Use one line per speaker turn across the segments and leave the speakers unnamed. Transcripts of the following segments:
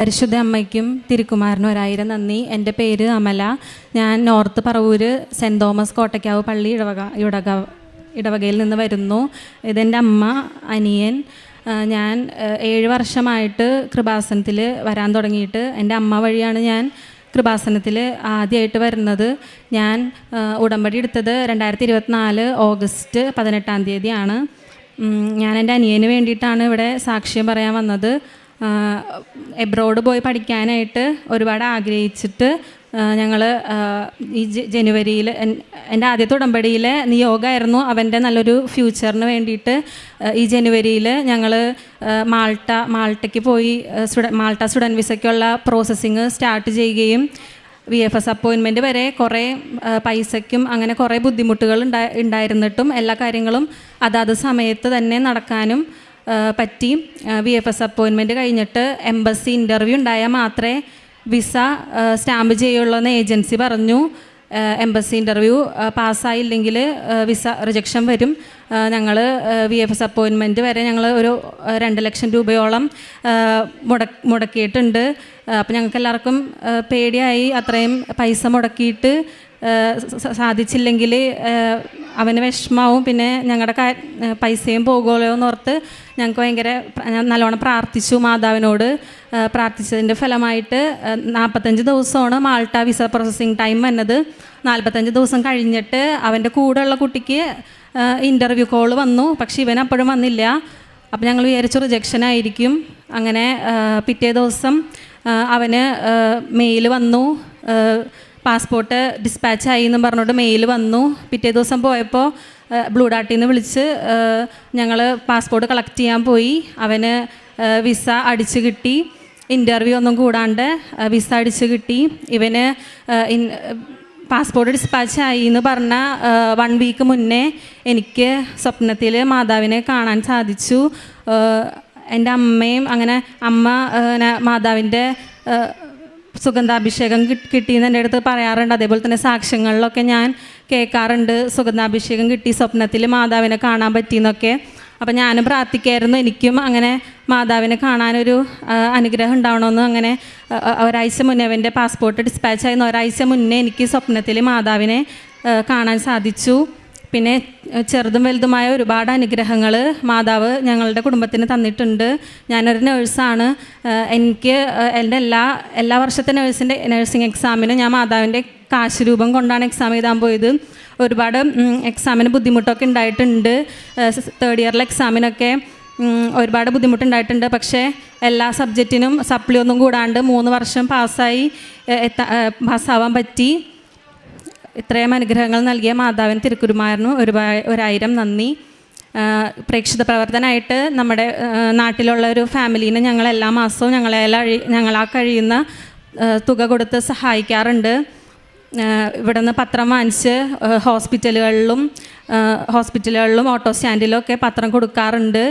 പരിശുദ്ധ അമ്മയ്ക്കും തിരുക്കുമാരനും ഒരായിരം നന്ദി. എന്റെ പേര് അമല. ഞാൻ North Paravur Saint Thomas Kottakkavu പള്ളി ഇടവക ഇടക ഇടവകയിൽ നിന്ന് വരുന്നു. ഇതെന്റെ അമ്മ അനിയൻ. ഞാൻ ഏഴ് വർഷമായിട്ട് കൃപാസനത്തിൽ വരാൻ തുടങ്ങിയിട്ട് എന്റെ അമ്മ വഴിയാണ് ഞാൻ കൃപാസനത്തിൽ ആദ്യമായിട്ട് വരുന്നത്. ഞാൻ ഉടമ്പടി എടുത്തത് രണ്ടായിരത്തി ഇരുപത്തിനാല് ഓഗസ്റ്റ് പതിനെട്ടാം തീയതിയാണ്. ഞാൻ എന്റെ അനിയന് വേണ്ടിയിട്ടാണ് ഇവിടെ സാക്ഷ്യം പറയാൻ വന്നത്. എബ്രോഡ് പോയി പഠിക്കാനായിട്ട് ഒരുപാട് ആഗ്രഹിച്ചിട്ട് ഞങ്ങൾ ഈ ജനുവരിയിൽ എന്റെ ആദ്യത്തെ ഉടമ്പടിയിലെ നിയോഗമായിരുന്നു അവന്റെ നല്ലൊരു ഫ്യൂച്ചറിന് വേണ്ടിയിട്ട് ഈ ജനുവരിയിൽ ഞങ്ങൾ മാൾട്ട മാൾട്ടയ്ക്ക് പോയി സ്റ്റുഡ മാൾട്ട സ്റ്റുഡന്റ് വിസയ്ക്കുള്ള പ്രോസസ്സിങ് സ്റ്റാർട്ട് ചെയ്യുകയും വി എഫ് എസ് അപ്പോയിൻമെന്റ് വരെ കുറേ പൈസയ്ക്കും അങ്ങനെ കുറേ ബുദ്ധിമുട്ടുകൾ ഉണ്ടാ ഉണ്ടായിരുന്നിട്ടും എല്ലാ കാര്യങ്ങളും അതാത് സമയത്ത് തന്നെ നടക്കാനും പറ്റി. വി എഫ് എസ് അപ്പോയിൻമെന്റ് കഴിഞ്ഞിട്ട് എംബസി ഇന്റർവ്യൂ ഉണ്ടായാൽ മാത്രമേ വിസ സ്റ്റാമ്പ് ചെയ്യുള്ളൂ എന്ന് ഏജൻസി പറഞ്ഞു. എംബസി ഇന്റർവ്യൂ പാസ്സായില്ലെങ്കിൽ വിസ റിജക്ഷൻ വരും. ഞങ്ങൾ വി എഫ് എസ് അപ്പോയിൻമെന്റ് വരെ ഞങ്ങൾ ഒരു രണ്ട് ലക്ഷം രൂപയോളം മുടക്ക് മുട മുടക്കിയിട്ടുണ്ട്. അപ്പോൾ ഞങ്ങൾക്ക് എല്ലാവർക്കും പേടിയായി. അത്രയും പൈസ മുടക്കിയിട്ട് സാധിച്ചില്ലെങ്കിൽ അവന് വിഷമാവും. പിന്നെ ഞങ്ങളുടെ പൈസയും പോകുമല്ലോ എന്നോർത്ത് ഞങ്ങൾക്ക് ഭയങ്കര നല്ലോണം പ്രാർത്ഥിച്ചു മാതാവിനോട്. പ്രാർത്ഥിച്ചതിന്റെ ഫലമായിട്ട് നാൽപ്പത്തഞ്ച് ദിവസമാണ് മാൾട്ട വിസ പ്രോസസ്സിങ് ടൈം വന്നത്. നാൽപ്പത്തഞ്ച് ദിവസം കഴിഞ്ഞിട്ട് അവന്റെ കൂടെയുള്ള കുട്ടിക്ക് ഇന്റർവ്യൂ കോൾ വന്നു. പക്ഷേ ഇവൻ അപ്പോഴും വന്നില്ല. അപ്പം ഞങ്ങൾ വിചാരിച്ചു റിജക്ഷൻ ആയിരിക്കും. അങ്ങനെ പിറ്റേ ദിവസം അവന് മെയിൽ വന്നു. പാസ്പോർട്ട് ഡിസ്പാച്ച് ആയി എന്ന് പറഞ്ഞുകൊണ്ട് മെയിൽ വന്നു. പിറ്റേ ദിവസം പോയപ്പോൾ ബ്ലൂ ഡാട്ടിൽ നിന്ന് വിളിച്ച് ഞങ്ങൾ പാസ്പോർട്ട് കളക്ട് ചെയ്യാൻ പോയി. അവന് വിസ അടിച്ച് കിട്ടി. ഇന്റർവ്യൂ ഒന്നും കൂടാണ്ട് വിസ അടിച്ച് കിട്ടി. ഇവന് പാസ്പോർട്ട് ഡിസ്പാച്ച് ആയി എന്ന് പറഞ്ഞ വൺ വീക്ക് മുന്നേ എനിക്ക് സ്വപ്നത്തിൽ മാതാവിനെ കാണാൻ സാധിച്ചു. എന്റെ അമ്മയും അങ്ങനെ അമ്മ മാതാവിന്റെ സുഗന്ധാഭിഷേകം കിട്ടി കിട്ടിയെന്ന് എന്റെ അടുത്ത് പറയാറുണ്ട്. അതേപോലെ തന്നെ സാക്ഷ്യങ്ങളിലൊക്കെ ഞാൻ കേൾക്കാറുണ്ട്. സുഗന്ധാഭിഷേകം കിട്ടി സ്വപ്നത്തിൽ മാതാവിനെ കാണാൻ പറ്റിയെന്നൊക്കെ അപ്പം ഞാനും പ്രാർത്ഥിക്കായിരുന്നു. എനിക്കും അങ്ങനെ മാതാവിനെ കാണാനൊരു അനുഗ്രഹം ഉണ്ടാവണമെന്ന് അങ്ങനെ ഒരാഴ്ച മുന്നേ അവന്റെ പാസ്പോർട്ട് ഡിസ്പാച്ച് ആയിരുന്ന. ഒരാഴ്ച മുന്നേ എനിക്ക് സ്വപ്നത്തിൽ മാതാവിനെ കാണാൻ സാധിച്ചു. പിന്നെ ചെറുതും വലുതുമായ ഒരുപാട് അനുഗ്രഹങ്ങൾ മാതാവ് ഞങ്ങളുടെ കുടുംബത്തിന് തന്നിട്ടുണ്ട്. ഞാനൊരു നേഴ്സാണ്. എനിക്ക് എന്റെ എല്ലാ എല്ലാ വർഷത്തെ നേഴ്സിന്റെ നേഴ്സിംഗ് എക്സാമിന് ഞാൻ മാതാവിന്റെ കാശ് രൂപം കൊണ്ടാണ് എക്സാം എഴുതാൻ പോയത്. ഒരുപാട് എക്സാമിന് ബുദ്ധിമുട്ടൊക്കെ ഉണ്ടായിട്ടുണ്ട്. തേർഡ് ഇയറിലെ എക്സാമിനൊക്കെ ഒരുപാട് ബുദ്ധിമുട്ടുണ്ടായിട്ടുണ്ട്. പക്ഷേ എല്ലാ സബ്ജക്റ്റിനും സപ്ലി ഒന്നും കൂടാണ്ട് മൂന്ന് വർഷം പാസ്സായി എത്താ പാസ്സാവാൻ പറ്റി. ഇത്രയും അനുഗ്രഹങ്ങൾ നൽകിയ മാതാവിന് തിരുക്കുരുമാറിനും ഒരു ഒരായിരം നന്ദി. പ്രേക്ഷിത പ്രവർത്തനമായിട്ട് നമ്മുടെ നാട്ടിലുള്ള ഒരു ഫാമിലീനെ ഞങ്ങൾ എല്ലാ മാസവും ഞങ്ങളെ ഞങ്ങളാ കഴിയുന്ന തുക കൊടുത്ത് സഹായിക്കാറുണ്ട്. ഇവിടെ ഇവിടുന്ന് പത്രം വാങ്ങിച്ച് ഹോസ്പിറ്റലുകളിലും ഹോസ്പിറ്റലുകളിലും ഓട്ടോ സ്റ്റാൻഡിലും ഒക്കെ പത്രം കൊടുക്കാറുണ്ട്.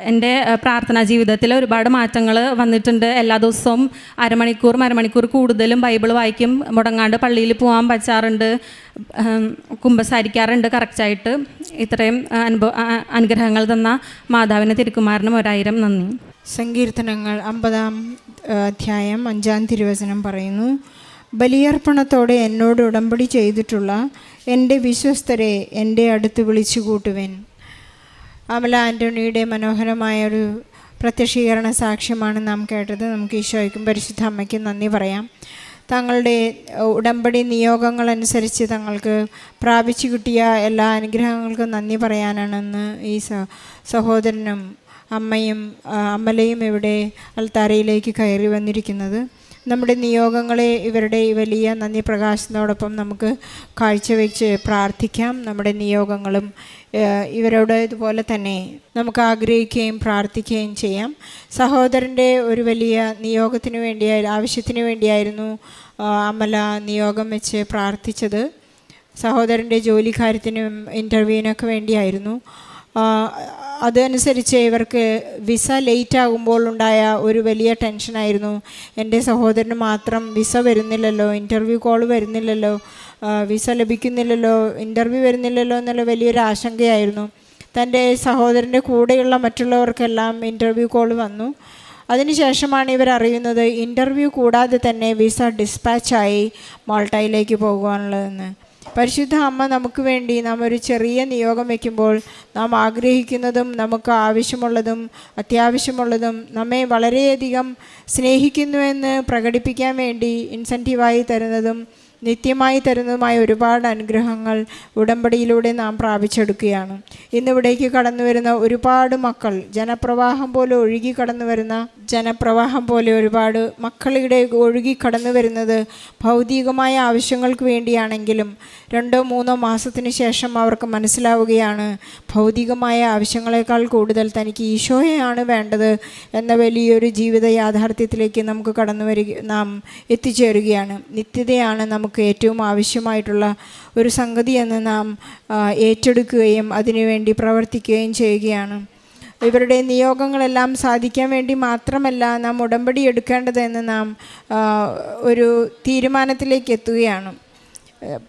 എന്റെ പ്രാർത്ഥനാ ജീവിതത്തിൽ ഒരുപാട് മാറ്റങ്ങൾ വന്നിട്ടുണ്ട്. എല്ലാ ദിവസവും അരമണിക്കൂർ അരമണിക്കൂർ കൂടുതലും ബൈബിൾ വായിക്കും. മുടങ്ങാണ്ട് പള്ളിയിൽ പോകാൻ പറ്റാറുണ്ട്. കുമ്പസാരിക്കാറുണ്ട് കറക്റ്റായിട്ട്. ഇത്രയും അനുഭവ അനുഗ്രഹങ്ങൾ തന്ന മാതാവിന് തിരുക്കുമാറിനും ഒരായിരം നന്ദി.
സങ്കീർത്തനങ്ങൾ അമ്പതാം അധ്യായം അഞ്ചാം തിരുവചനം പറയുന്നു. ബലിയർപ്പണത്തോടെ എന്നോട് ഉടമ്പടി ചെയ്തിട്ടുള്ള എന്റെ വിശ്വസ്തരെ എന്റെ അടുത്ത് വിളിച്ചു കൂട്ടുവൻ അമല ആന്റണിയുടെ മനോഹരമായ ഒരു പ്രത്യക്ഷീകരണ സാക്ഷ്യമാണ് നാം കേട്ടത്. നമുക്ക് ഈശോയ്ക്കും പരിശുദ്ധ അമ്മയ്ക്കും നന്ദി പറയാം. തങ്ങളുടെ ഉടമ്പടി നിയോഗങ്ങളനുസരിച്ച് തങ്ങൾക്ക് പ്രാപിച്ചു കിട്ടിയ എല്ലാ അനുഗ്രഹങ്ങൾക്കും നന്ദി പറയാനാണെന്ന് ഈ സഹോദരനും അമ്മയും അമ്മലയും ഇവിടെ അൽത്താരയിലേക്ക് കയറി വന്നിരിക്കുന്നത്. നമ്മുടെ നിയോഗങ്ങളെ ഇവരുടെ ഈ വലിയ നന്ദി പ്രകാശനോടൊപ്പം നമുക്ക് കാഴ്ചവെച്ച് പ്രാർത്ഥിക്കാം. നമ്മുടെ നിയോഗങ്ങളും ഇവരോട് ഇതുപോലെ തന്നെ നമുക്ക് ആഗ്രഹിക്കുകയും പ്രാർത്ഥിക്കുകയും ചെയ്യാം. സഹോദരന്റെ ഒരു വലിയ നിയോഗത്തിന് വേണ്ടിയായി ആവശ്യത്തിന് വേണ്ടിയായിരുന്നു അമല നിയോഗം വെച്ച് പ്രാർത്ഥിച്ചത്. സഹോദരന്റെ ജോലിക്കാര്യത്തിനും ഇന്റർവ്യൂവിനൊക്കെ വേണ്ടിയായിരുന്നു. അതനുസരിച്ച് ഇവർക്ക് വിസ ലേറ്റ് ആകുമ്പോൾ ഉണ്ടായ ഒരു വലിയ ടെൻഷനായിരുന്നു എന്റെ സഹോദരന് മാത്രം വിസ വരുന്നില്ലല്ലോ ഇന്റർവ്യൂ കോൾ വരുന്നില്ലല്ലോ വിസ ലഭിക്കുന്നില്ലല്ലോ ഇന്റർവ്യൂ വരുന്നില്ലല്ലോ എന്നുള്ള വലിയൊരു ആശങ്കയായിരുന്നു. തന്റെ സഹോദരന്റെ കൂടെയുള്ള മറ്റുള്ളവർക്കെല്ലാം ഇന്റർവ്യൂ കോൾ വന്നു. അതിനുശേഷമാണ് ഇവർ അറിയുന്നത് ഇന്റർവ്യൂ കൂടാതെ തന്നെ വിസ ഡിസ്പാച്ചായി മാൾട്ടയിലേക്ക് പോകുവാനുള്ളതെന്ന്. പരിശുദ്ധ അമ്മ നമുക്ക് വേണ്ടി നാം ഒരു ചെറിയ നിയോഗം വയ്ക്കുമ്പോൾ നാം ആഗ്രഹിക്കുന്നതും നമുക്ക് ആവശ്യമുള്ളതും അത്യാവശ്യമുള്ളതും നമ്മെ വളരെയധികം സ്നേഹിക്കുന്നുവെന്ന് പ്രകടിപ്പിക്കാൻ വേണ്ടി ഇൻസെന്റീവായി തരുന്നതും നിത്യമായി തരുന്നതുമായ ഒരുപാട് അനുഗ്രഹങ്ങൾ ഉടമ്പടിയിലൂടെ നാം പ്രാപിച്ചെടുക്കുകയാണ്. ഇന്നിവിടേക്ക് കടന്നു വരുന്ന ഒരുപാട് മക്കൾ ജനപ്രവാഹം പോലെ ഒഴുകി കടന്നു വരുന്ന ജനപ്രവാഹം പോലെ ഒരുപാട് മക്കളിവിടെ ഒഴുകി കടന്നു വരുന്നത് ഭൗതികമായ ആവശ്യങ്ങൾക്ക് വേണ്ടിയാണെങ്കിലും രണ്ടോ മൂന്നോ മാസത്തിന് ശേഷം അവർക്ക് മനസ്സിലാവുകയാണ് ഭൗതികമായ ആവശ്യങ്ങളെക്കാൾ കൂടുതൽ തനിക്ക് ഈശോയെയാണ് വേണ്ടത് എന്ന വലിയൊരു ജീവിത യാഥാർത്ഥ്യത്തിലേക്ക് നമുക്ക് കടന്നു വരിക നാം എത്തിച്ചേരുകയാണ്. നിത്യതയാണ് നമുക്ക് ഏറ്റവും ആവശ്യമായിട്ടുള്ള ഒരു സംഗതി എന്ന് നാം ഏറ്റെടുക്കുകയും അതിനുവേണ്ടി പ്രവർത്തിക്കുകയും ചെയ്യുകയാണ്. ഇവരുടെ നിയോഗങ്ങളെല്ലാം സാധിക്കാൻ വേണ്ടി മാത്രമല്ല നാം ഉടമ്പടി എടുക്കേണ്ടതെന്ന് നാം ഒരു തീരുമാനത്തിലേക്ക് എത്തുകയാണ്.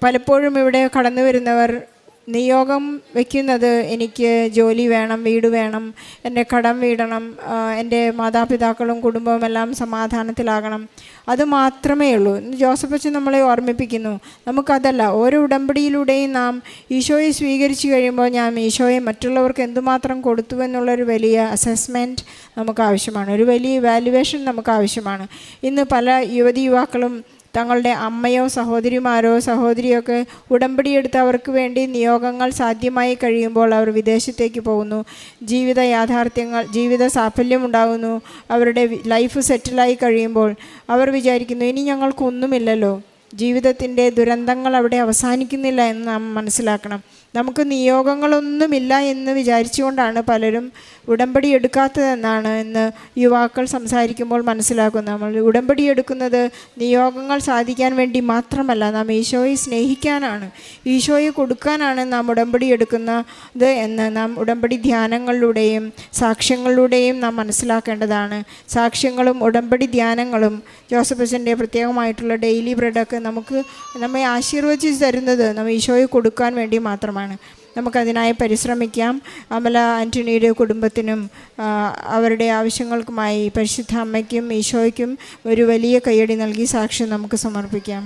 പലപ്പോഴും ഇവിടെ കടന്നു വരുന്നവർ നിയോഗം വയ്ക്കുന്നത് എനിക്ക് ജോലി വേണം വീട് വേണം എന്റെ കടം വീടണം എന്റെ മാതാപിതാക്കളും കുടുംബവും എല്ലാം സമാധാനത്തിലാകണം. അത് മാത്രമേ ഉള്ളൂ. ജോസഫ് അച്ഛൻ നമ്മളെ ഓർമ്മിപ്പിക്കുന്നു. നമുക്കതല്ല ഓരോ ഉടമ്പടിയിലൂടെയും നാം ഈശോയെ സ്വീകരിച്ചു കഴിയുമ്പോൾ ഞാൻ ഈശോയെ മറ്റുള്ളവർക്ക് എന്തുമാത്രം കൊടുത്തു എന്നുള്ളൊരു വലിയ അസസ്മെന്റ് നമുക്ക് ആവശ്യമാണ് ഒരു വലിയ വാല്യുവേഷൻ നമുക്ക് ആവശ്യമാണ് ഇന്ന് പല യുവതി യുവാക്കളും തങ്ങളുടെ അമ്മയോ സഹോദരിമാരോ സഹോദരിയോ ഒക്കെ ഉടമ്പടിയെടുത്ത് അവർക്ക് വേണ്ടി നിയോഗങ്ങൾ സാധ്യമായി കഴിയുമ്പോൾ അവർ വിദേശത്തേക്ക് പോകുന്നു. ജീവിത യാഥാർത്ഥ്യങ്ങൾ ജീവിത സാഫല്യം ഉണ്ടാകുന്നു. അവരുടെ ലൈഫ് സെറ്റിലായി കഴിയുമ്പോൾ അവർ വിചാരിക്കുന്നു ഇനി ഞങ്ങൾക്കൊന്നുമില്ലല്ലോ. ജീവിതത്തിന്റെ ദുരന്തങ്ങൾ അവിടെ അവസാനിക്കുന്നില്ല എന്ന് നാം മനസ്സിലാക്കണം. നമുക്ക് നിയോഗങ്ങളൊന്നുമില്ല എന്ന് വിചാരിച്ചുകൊണ്ടാണ് പലരും ഉടമ്പടി എടുക്കാത്തതെന്നാണ് ഇന്ന് യുവാക്കൾ സംസാരിക്കുമ്പോൾ മനസ്സിലാക്കുന്നത്. നമ്മൾ ഉടമ്പടി എടുക്കുന്നത് നിയോഗങ്ങൾ സാധിക്കാൻ വേണ്ടി മാത്രമല്ല നാം ഈശോയെ സ്നേഹിക്കാനാണ് ഈശോയെ കൊടുക്കാനാണ് നാം ഉടമ്പടി എടുക്കുന്നത് എന്ന് നാം ഉടമ്പടി ധ്യാനങ്ങളിലൂടെയും സാക്ഷ്യങ്ങളിലൂടെയും നാം മനസ്സിലാക്കേണ്ടതാണ്. സാക്ഷ്യങ്ങളും ഉടമ്പടി ധ്യാനങ്ങളും ജോസഫ് അച്ഛന്റെ പ്രത്യേകമായിട്ടുള്ള ഡെയിലി ബ്രെഡൊക്കെ നമുക്ക് നമ്മെ ആശീർവദിച്ച് തരുന്നത് നമ്മൾ ഈശോയെ കൊടുക്കാൻ വേണ്ടി മാത്രമാണ്. നമുക്കതിനായി പരിശ്രമിക്കാം. അമല ആന്റണിയുടെ കുടുംബത്തിനും അവരുടെ ആവശ്യങ്ങൾക്കുമായി പരിശുദ്ധ അമ്മയ്ക്കും ഈശോയ്ക്കും ഒരു വലിയ കയ്യടി നൽകി സാക്ഷ്യം നമുക്ക് സമർപ്പിക്കാം.